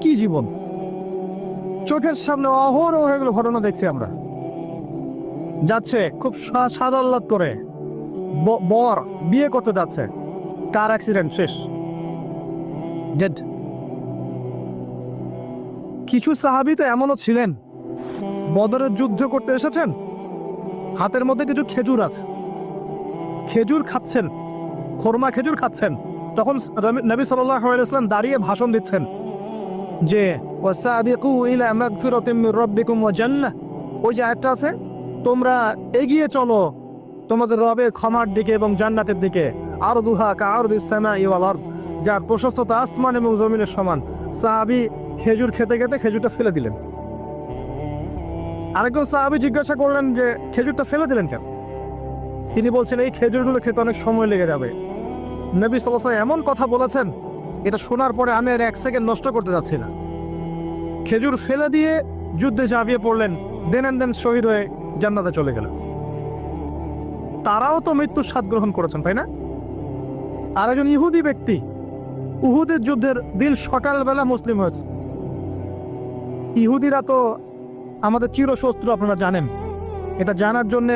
কি জীবন? চোখের সামনে অহরহ এগুলো ঘটনা দেখছি আমরা। যাচ্ছে খুব সাদাল্লাদ করে। বর বিয়ে করতে যাচ্ছে। কার অ্যাক্সিডেন্ট শেষ। ডেড কিছু সাহাবি তো এমনও ছিলেন। বদরের যুদ্ধ করতে এসেছেন। হাতের মধ্যে কিছু খেজুর আছে। খেজুর খাচ্ছেন। খোরমা খেজুর খাচ্ছেন। তখন নবী সাল্লাম দাঁড়িয়ে ভাষণ দিচ্ছেন। যে, ওয়াসাবিকু ওই যে আছে, তোমরা এগিয়ে চলো তোমাদের রবের ক্ষমার দিকে এবং জান্নাতের দিকে। আর দুহা দিসামা ইওয়াল আরদ, যার প্রশস্ততা আসমান এবং জমিনের সমান। সাহাবি খেজুর খেতে খেতে খেজুরটা ফেলে দিলেন। আরেকজন সাহাবি জিজ্ঞাসা করলেন যে, খেজুরটা ফেলে দিলেন কেন? তিনি বলছেন, এই খেজুরগুলো খেতে অনেক সময় লেগে যাবে। নবী সাল্লাহ এমন কথা বলেছেন এটা শোনার পরে আমি আর এক সেকেন্ড নষ্ট করতে যাচ্ছি না। খেজুর ফেলে দিয়ে যুদ্ধে ঝাঁপিয়ে পড়লেন, দেন দেন শহীদ হয়ে জান্নাতে চলে গেলেন। তারাও তো মৃত্যুর স্বাদ গ্রহণ করেছেন, তাই না? আর একজন ইহুদি ব্যক্তি, উহুদের যুদ্ধের দিন সকালবেলা মুসলিম হয়েছে। ইহুদিরা তো আমাদের চিরশত্রু, আপনারা জানেন। এটা জানার জন্য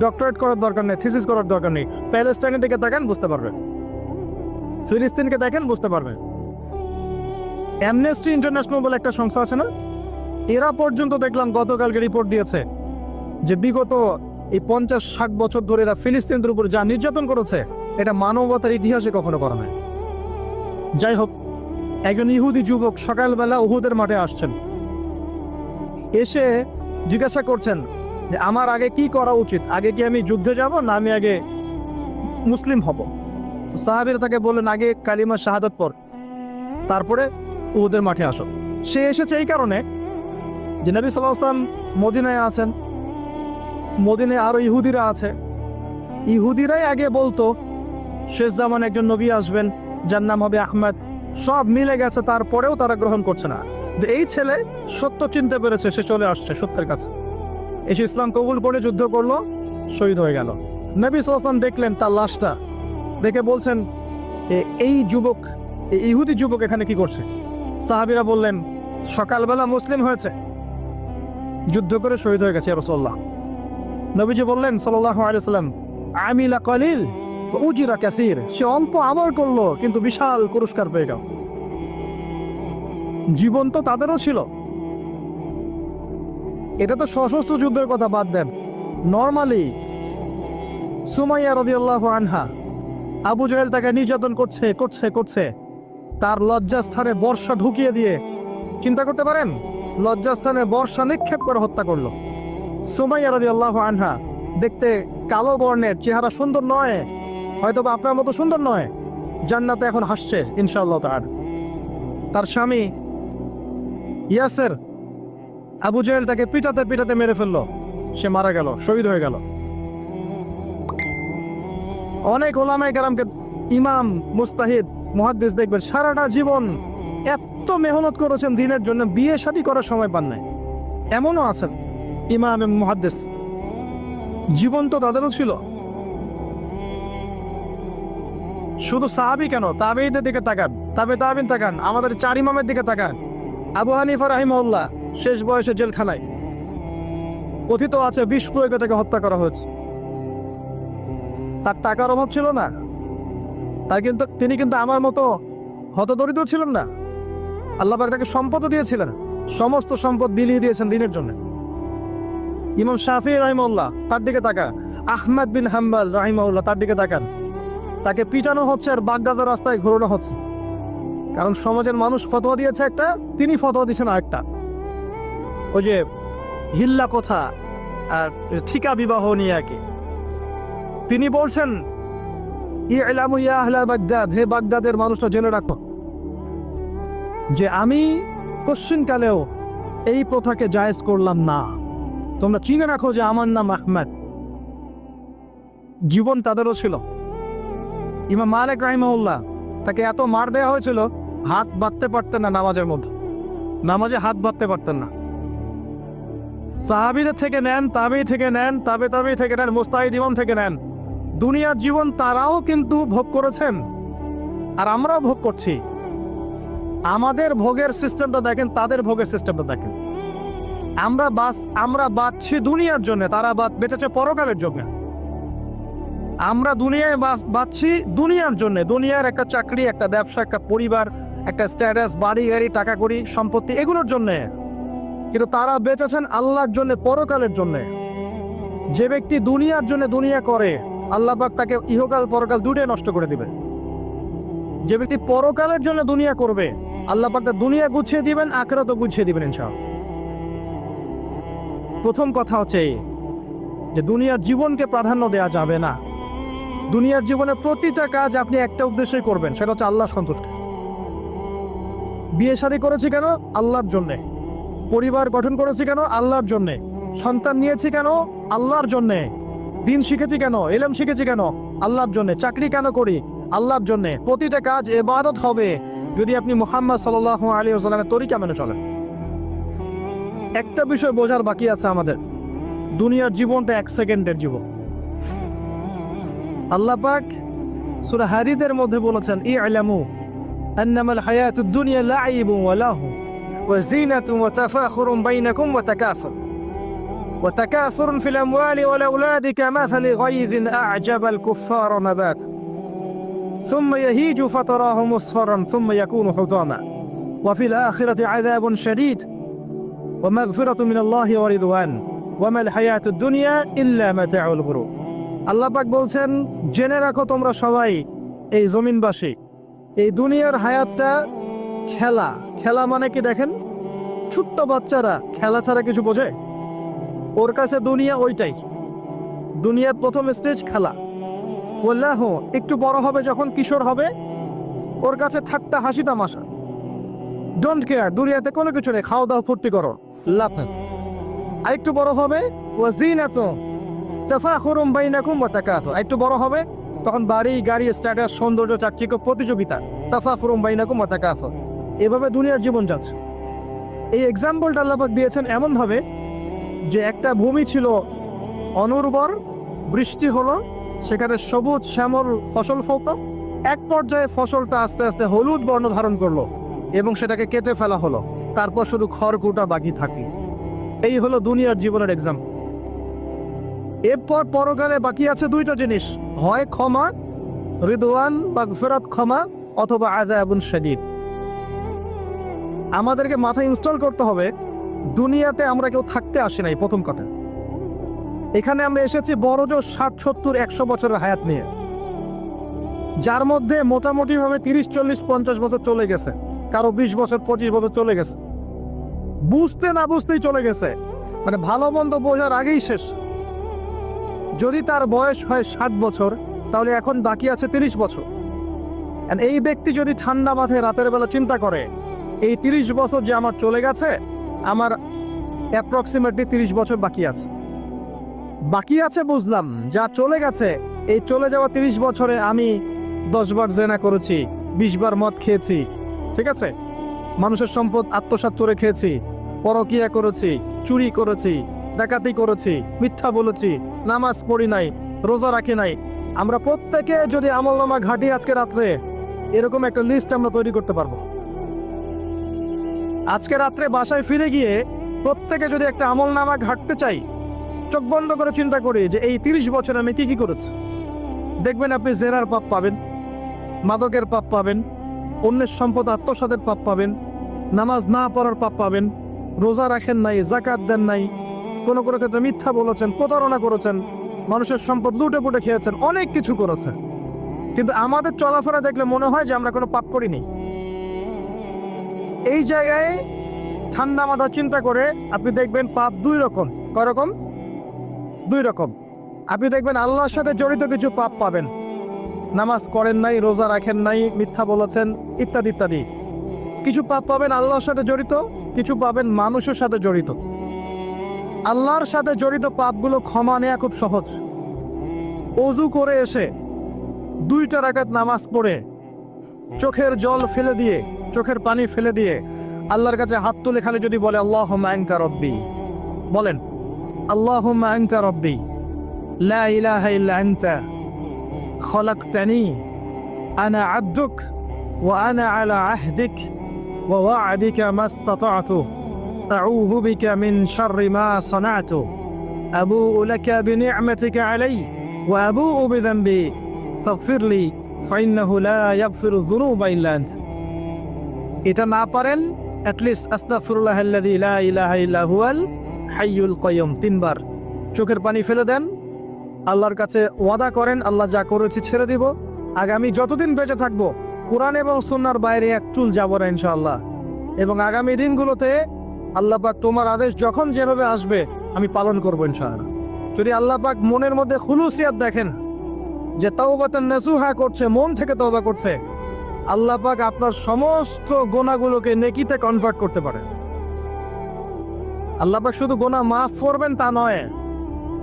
ডক্টরেট করার দরকার নেই থিসিস করার দরকার নেই। প্যালেস্টাইনের দিকে তাকান, বুঝতে পারবেন। ফিলিস্তিনকে দেখেন, বুঝতে পারবেন অ্যামনেস্টি ইন্টারন্যাশনাল বলে একটা সংস্থা আছে না? এরা পর্যন্ত দেখলাম গতকালকে রিপোর্ট দিয়েছে যে বিগত এই পঞ্চাশ ষাট বছর ধরে এরা ফিলিস্তিনদের উপর যা নির্যাতন করেছে, এটা মানবতার ইতিহাসে কখনো করা নাই। যাই হোক, একজন ইহুদি যুবক সকালবেলা উহুদের মাঠে আসছেন। এসে জিজ্ঞাসা করছেন যে, আমার আগে কি করা উচিত? আগে কি আমি যুদ্ধে যাব না আমি আগে মুসলিম হব? সাহাবিরা তাকে বললেন, আগে কালিমা শাহাদত পর তারপরে উহুদের মাঠে আসো। সে এসেছে এই কারণে যে নবী সাল্লাম মদিনায় আছেন। মদিনায় আরও ইহুদিরা আছে। ইহুদিরাই আগে বলতো, শেষ জামান একজন নবী আসবেন, যার নাম হবে আহমেদ। সব মিলে গেছে, তারপরেও তারা গ্রহণ করছে না। এই ছেলে সত্য চিনতে পেরেছে, সে চলে আসছে সত্যের কাছে। এসে ইসলাম কবুল করে যুদ্ধ করল, শহীদ হয়ে গেল। নবী সাল্লাম দেখলেন তার লাশটা। দেখে বলছেন এই যুবক ইহুদি যুবক এখানে কি করছে? সাহাবিরা বললেন, সকালবেলা মুসলিম হয়েছে। যুদ্ধ করে শহীদ হয়ে গেছে রসল্লাহ নবীজি বললেন সাল্লাহ আমিলা কলিল, উজিরা ক্যাসির সে অল্প আমল করল, কিন্তু বিশাল পুরস্কার পেয়ে গেল। জীবন তো তাদেরও ছিল। এটা তো সশস্ত্র যুদ্ধের কথা বাদ দেন। নর্মালি সুমাইয়া রদিয়াল্লাহ আনহা আবু জাহেল তাকে নির্যাতন করছে করছে করছে। তার লজ্জাস্থানে বর্ষা ঢুকিয়ে দিয়ে চিন্তা করতে পারেন? লজ্জাস্থানে বর্ষা নিক্ষেপ করে হত্যা করল। সুমাইয়া আল্লাহ আনহা দেখতে কালো বর্ণের চেহারা সুন্দর নয় হয়তো বা আপনার মতো সুন্দর নয়। জান্নাতে এখন হাসছে, ইনশাআল্লাহ তার তার স্বামী ইয়াসের আবু জাহেল তাকে পিটাতে পিটাতে মেরে ফেলল। সে মারা গেল, শহীদ হয়ে গেল। অনেক ওলামাই কারামকে ইমাম, মুস্তাহিদ মহাদ্দেশ দেখবেন, সারাটা জীবন এত মেহনত করেছেন দিনের জন্য, বিয়ে শাদী করার সময় পান নাই। এমনও আছেন ইমাম মহাদ্দেশ জীবন তো তাদেরও ছিল। শুধু সাহাবি কেন? তাবেইদের দিকে তাকান। তাবে তাবিন তাকান। আমাদের চার ইমামের দিকে তাকান। আবু হানিফা রাহিমউল্লাহ শেষ বয়সে জেলখানায়। কথিত আছে বিষ প্রয়োগে তাকে হত্যা করা হয়েছে। তার টাকার অভাব ছিল না। তাই কিন্তু তিনি কিন্তু আমার মতো হতদরিদ্র ছিলেন না। আল্লাহ পাক তাকে সম্পদও দিয়েছিলেন। সমস্ত সম্পদ বিলিয়ে দিয়েছেন দিনের জন্য। ইমাম শাফি রাহিমউল্লাহ তার দিকে তাকান। আহমেদ বিন হাম্বাল রাহিমউল্লাহ তার দিকে তাকান। তাকে পিটানো হচ্ছে আর বাগদাদের রাস্তায় ঘোরানো হচ্ছে। কারণ সমাজের মানুষ ফতোয়া দিয়েছে একটা, তিনি ফতোয়া দিয়েছেন আরেকটা। ওই যে হিল্লা কথা আর ঠিকা বিবাহ নিয়ে আর কি। তিনি বলছেন বাগদাদ, হে বাগদাদের মানুষটা জেনে রাখো যে আমি কশ্চিনকালেও এই প্রথাকে জায়েজ করলাম না। তোমরা চিনে রাখো যে আমার নাম আহমেদ। জীবন তাদেরও ছিল। ইমাম মালিক রাহিমাউল্লাহ তাকে এত মার দেওয়া হয়েছিল, হাত বাঁধতে পারতেন না নামাজের মধ্যে। নামাজে হাত বাঁধতে পারতেন না। সাহাবিদের থেকে নেন, তাবেই থেকে নেন, তাবে তাবেই থেকে নেন, মুস্তাহিদ ইমাম থেকে নেন। দুনিয়ার জীবন তারাও কিন্তু ভোগ করেছেন। আর আমরাও ভোগ করছি। আমাদের ভোগের সিস্টেমটা দেখেন, তাদের ভোগের সিস্টেমটা দেখেন। আমরা বাস আমরা বাঁচছি দুনিয়ার জন্য, তারা বাদ বেঁচেছে পরকালের জন্য। আমরা দুনিয়ায় বাঁচছি দুনিয়ার জন্য। দুনিয়ার একটা চাকরি, একটা ব্যবসা, একটা পরিবার, একটা স্ট্যাটাস বাড়ি, গাড়ি, টাকা করি সম্পত্তি, এগুলোর জন্য। কিন্তু তারা বেঁচেছেন আল্লাহর জন্য, পরকালের জন্য। যে ব্যক্তি দুনিয়ার জন্য দুনিয়া করে আল্লাহ পাক তাকে ইহকাল পরকাল দুটোই নষ্ট করে দিবে যে ব্যক্তি পরকালের জন্য দুনিয়া করবে, আল্লাহ পাক তার দুনিয়া গুছিয়ে দিবেন, আখেরাতও গুছিয়ে দিবেন ইনশাআল্লাহ। প্রথম কথা হচ্ছে যে দুনিয়ার জীবনকে প্রাধান্য দেওয়া যাবে না। দুনিয়ার জীবনে প্রতিটা কাজ আপনি একটা উদ্দেশ্যই করবেন, সেটা হচ্ছে আল্লাহ সন্তুষ্ট। বিয়ে শাদী করেছি কেন? আল্লাহর জন্যে। পরিবার গঠন করেছি কেন? আল্লাহর জন্যে। সন্তান নিয়েছি কেন? আল্লাহর জন্যে। দিন শিখেছি কেন? এলেম শিখেছি কেন? আল্লাহর জন্যে চাকরি কেন করি? আল্লাহর জন্যে প্রতিটা কাজ এবাদত হবে। যদি আপনি মোহাম্মদ সাল আলী আসলামের তরিকা মেনে চলেন। একটা বিষয় বোঝার বাকি আছে আমাদের। দুনিয়ার জীবনটা এক সেকেন্ডের জীবন। আল্লাহ পাক সূরা হাদিদের মধ্যে বলেছেন ইআলামু আন্নামাল হায়াতুদ দুনিয়া লাইবুন ওয়া লাহু ওয়া জিনাতুন ওয়া তাফাখুরুন বাইনাকুম ওয়া তাকাফুর। وتكاثر في الأموال والأولاد كمثل غيظ أعجب الكفار نبات ثم يهيج فتراه مصفرا ثم يكون حطاما وفي الآخرة عذاب شديد ومغفرة من الله ورضوان وما الحياة الدنيا إلا متاع الغرور আল্লাহ পাক বলছেন জেনে রাখো তোমরা সবাই এই জমিনবাসী এই দুনিয়ার হায়াতটা খেলা খেলা মানে কি দেখেন ছোট্ট বাচ্চারা খেলা ছাড়া কিছু বোঝে ওর কাছে দুনিয়া ওইটাই। দুনিয়ার প্রথম স্টেজ খেলা। বললাহ একটু বড় হবে যখন কিশোর হবে, ওর কাছে ঠাট্টা হাসি তামাশা। ডোন্ট কেয়ার দুনিয়াতে কোনো কিছু নেই খাওয়া দাওয়া ফুর্তি করো। নেই। আর একটু বড় হবে ও জিন এত চাফা জিনাত তাফাখুরুম বাইনাকুম ওয়া তাকাসুর আর একটু বড় হবে, তখন বাড়ি, গাড়ি, স্ট্যাটাস, সৌন্দর্য, চাকচিক্য, প্রতিযোগিতা তাফা তাফাখুরুম বাইনাকুম ওয়া তাকাসুর এভাবে দুনিয়ার জীবন যাচ্ছে। এই এক্সাম্পলটা আল্লাপাক দিয়েছেন এমনভাবে যে একটা ভূমি ছিল অনুর্বর, বৃষ্টি হলো, সেখানে সবুজ শ্যামল ফসল ফলত। এক পর্যায়ে ফসলটা আস্তে আস্তে হলুদ বর্ণ ধারণ করল এবং সেটাকে কেটে ফেলা হলো। তারপর শুধু খড়কুটা বাকি থাকল এই হলো দুনিয়ার জীবনের এক্সাম এরপর পরকালে বাকি আছে দুইটা জিনিস। হয় ক্ষমা, রিদওয়ান বা ফেরত ক্ষমা অথবা আজাবুন শাদীদ। আমাদেরকে মাথায় ইনস্টল করতে হবে দুনিয়াতে আমরা কেউ থাকতে আসি নাই, প্রথম কথা। এখানে আমরা এসেছি বড় জোর ষাট সত্তর একশো বছরের হায়াত নিয়ে। যার মধ্যে মোটামুটি ভাবে তিরিশ, চল্লিশ, পঞ্চাশ বছর চলে গেছে। কারও বিশ বছর, পঁচিশ বছর চলে গেছে। বুঝতে না বুঝতেই চলে গেছে। মানে ভালো মন্দ বোঝার আগেই শেষ। যদি তার বয়স হয় ষাট বছর, তাহলে এখন বাকি আছে তিরিশ বছর। এই ব্যক্তি যদি ঠান্ডা মাথায় রাতের বেলা চিন্তা করে, এই তিরিশ বছর যে আমার চলে গেছে আমার অ্যাপ্রক্সিমেটলি তিরিশ বছর বাকি আছে। বাকি আছে বুঝলাম, যা চলে গেছে, এই চলে যাওয়া তিরিশ বছরে আমি দশবার জেনা করেছি বিশবার মদ খেয়েছি, ঠিক আছে? মানুষের সম্পদ আত্মসাৎ করে খেয়েছি, পরকিয়া করেছি, চুরি করেছি, ডাকাতি করেছি, মিথ্যা বলেছি, নামাজ পড়ি নাই, রোজা রাখি নাই। আমরা প্রত্যেকে যদি আমলনামা ঘাটি আজকে রাত্রে, এরকম একটা লিস্ট আমরা তৈরি করতে পারব। আজকে রাত্রে বাসায় ফিরে গিয়ে প্রত্যেকে যদি একটা আমল নামা ঘাটতে চাই, চোখ বন্ধ করে চিন্তা করি যে এই তিরিশ বছর আমি কি কি করেছি। দেখবেন আপনি জেরার পাপ পাবেন, মাদকের পাপ পাবেন, অন্যের সম্পদ আত্মসাদের পাপ পাবেন, নামাজ না পড়ার পাপ পাবেন, রোজা রাখেন নাই জাকাত দেন নাই, কোনো কোনো ক্ষেত্রে মিথ্যা বলেছেন, প্রতারণা করেছেন, মানুষের সম্পদ লুটে পুটে খেয়েছেন, অনেক কিছু করেছেন। কিন্তু আমাদের চলাফেরা দেখলে মনে হয় যে আমরা কোনো পাপ করিনি। এই জায়গায় ঠান্ডা মাথা চিন্তা করে আপনি দেখবেন পাপ দুই রকম। কয় রকম দুই রকম। আপনি দেখবেন আল্লাহর সাথে জড়িত কিছু পাপ পাবেন। নামাজ করেন নাই, রোজা রাখেন নাই, মিথ্যা বলেছেন, ইত্যাদি ইত্যাদি। কিছু পাপ পাবেন আল্লাহর সাথে জড়িত, কিছু পাবেন মানুষের সাথে জড়িত। আল্লাহর সাথে জড়িত পাপগুলো ক্ষমা নেওয়া খুব সহজ। অজু করে এসে দুইটা রাকাত নামাজ পড়ে চোখের জল ফেলে দিয়ে চোখের পানি ফেলে দিয়ে আল্লাহর কাছে হাত তুলে খালি যদি বলে আল্লাহ আংতা রব্বি বলেন আল্লাহ আংতা রব্বি লা ইলাহা ইল্লা আনতা খলাকতানি আনা আব্দুক ওয়া আনা আলা আহদিক ووعدك ما استطعت أعوذ بك من شر ما صنعت أبوء لك بنعمتك علي وأبوء بذنبي فاغفر لي এটা না পারেন কয়ম তিনবার। চোখের পানি ফেলে দেন, আল্লাহর কাছে ওয়াদা করেন, আল্লাহ যা করেছি ছেড়ে দিব। আগামী যতদিন বেঁচে থাকব, কোরআন এবং সুন্নার বাইরে এক চুল যাব না ইনশাল্লাহ এবং আগামী দিনগুলোতে আল্লাহ পাক তোমার আদেশ যখন যেভাবে আসবে, আমি পালন করব ইনশাআল্লাহ। যদি আল্লাহ পাক মনের মধ্যে খুলুসিয়াত দেখেন যে তাওবাতান নাসুহা করছে, মন থেকে তওবা করছে। আল্লাহ পাক আপনার সমস্ত গোনাগুলোকে নেকিতে কনভার্ট করতে পারে। আল্লাহ পাক শুধু গোনা মাফ করবেন তা নয়,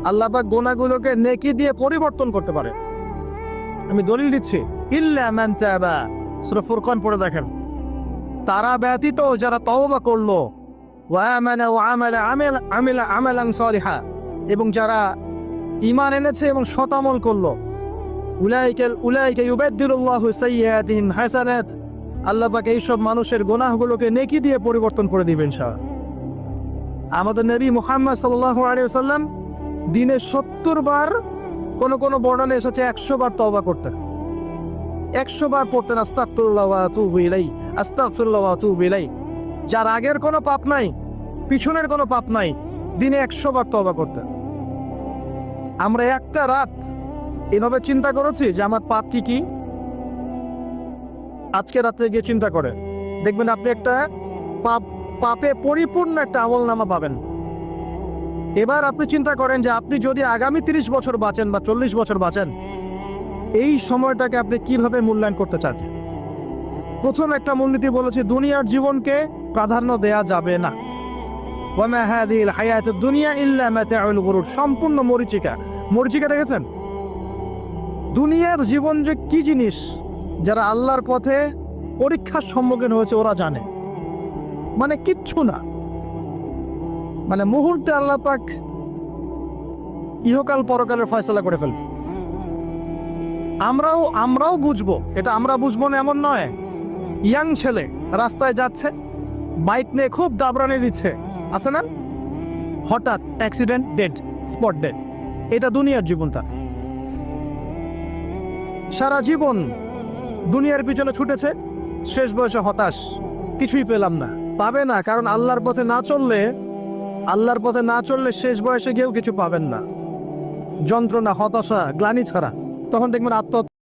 আল্লাহ পাক গোনাগুলোকে নেকি দিয়ে পরিবর্তন করতে পারে। আমি দলিল দিচ্ছি, ইল্লা মান তাবা। সূরা ফুরকান পড়ে দেখেন। তারা ব্যতীত যারা তওবা করল, ওয়া আমানা ওয়া আমালা আমিল, আমিলা, আমালান সালিহা। এবং যারা ইমান এনেছে এবং শতামল করল উলাইকা উলাইকা মানুষের গুনাহগুলোকে নেকি দিয়ে পরিবর্তন করে দিবেন আমাদের নবী মুহাম্মদ সাল্লাল্লাহু দিনে সত্তর বার কোন কোন বর্ণনা এসেছে একশো বার তওবা করতেন। একশো বার পড়তেন, আস্তাগফিরুল্লাহ যার আগের কোনো পাপ নাই, পিছনের কোনো পাপ নাই, দিনে একশো বার তওবা করতেন। আমরা একটা রাত এভাবে চিন্তা করেছি যে আমার পাপ কি কি? আজকে রাত্রে গিয়ে চিন্তা করে। দেখবেন আপনি একটা পাপ, পাপে পরিপূর্ণ একটা আমল নামা পাবেন। এবার আপনি চিন্তা করেন যে আপনি যদি আগামী তিরিশ বছর বাঁচেন বা চল্লিশ বছর বাঁচেন, এই সময়টাকে আপনি কীভাবে মূল্যায়ন করতে চান? প্রথম একটা মূলনীতি বলেছি, দুনিয়ার জীবনকে প্রাধান্য দেয়া যাবে না। সম্পূর্ণ মরিচিকা। মরিচিকা দেখেছেন? দুনিয়ার জীবন যে কি জিনিস যারা আল্লাহর পথে পরীক্ষার সম্মুখীন হয়েছে, ওরা জানে। মানে কিচ্ছু না। মানে মুহূর্তে আল্লাহ পাক ইহকাল পরকালের ফয়সলা করে ফেলবে। আমরাও আমরাও বুঝব। এটা আমরা বুঝব না, এমন নয়। ইয়াং ছেলে রাস্তায় যাচ্ছে, বাইক নিয়ে খুব দাবরানি দিচ্ছে। আছে না? হঠাৎ অ্যাক্সিডেন্ট ডেড স্পট ডেড এটা দুনিয়ার জীবনটা সারা জীবন দুনিয়ার পিছনে ছুটেছে, শেষ বয়সে হতাশ। কিছুই পেলাম না। পাবে না, কারণ আল্লাহর পথে না চললে, আল্লাহর পথে না চললে শেষ বয়সে গিয়েও কিছু পাবেন না। যন্ত্রণা, হতাশা, গ্লানি ছাড়া। তখন দেখবেন আত্মহত্যা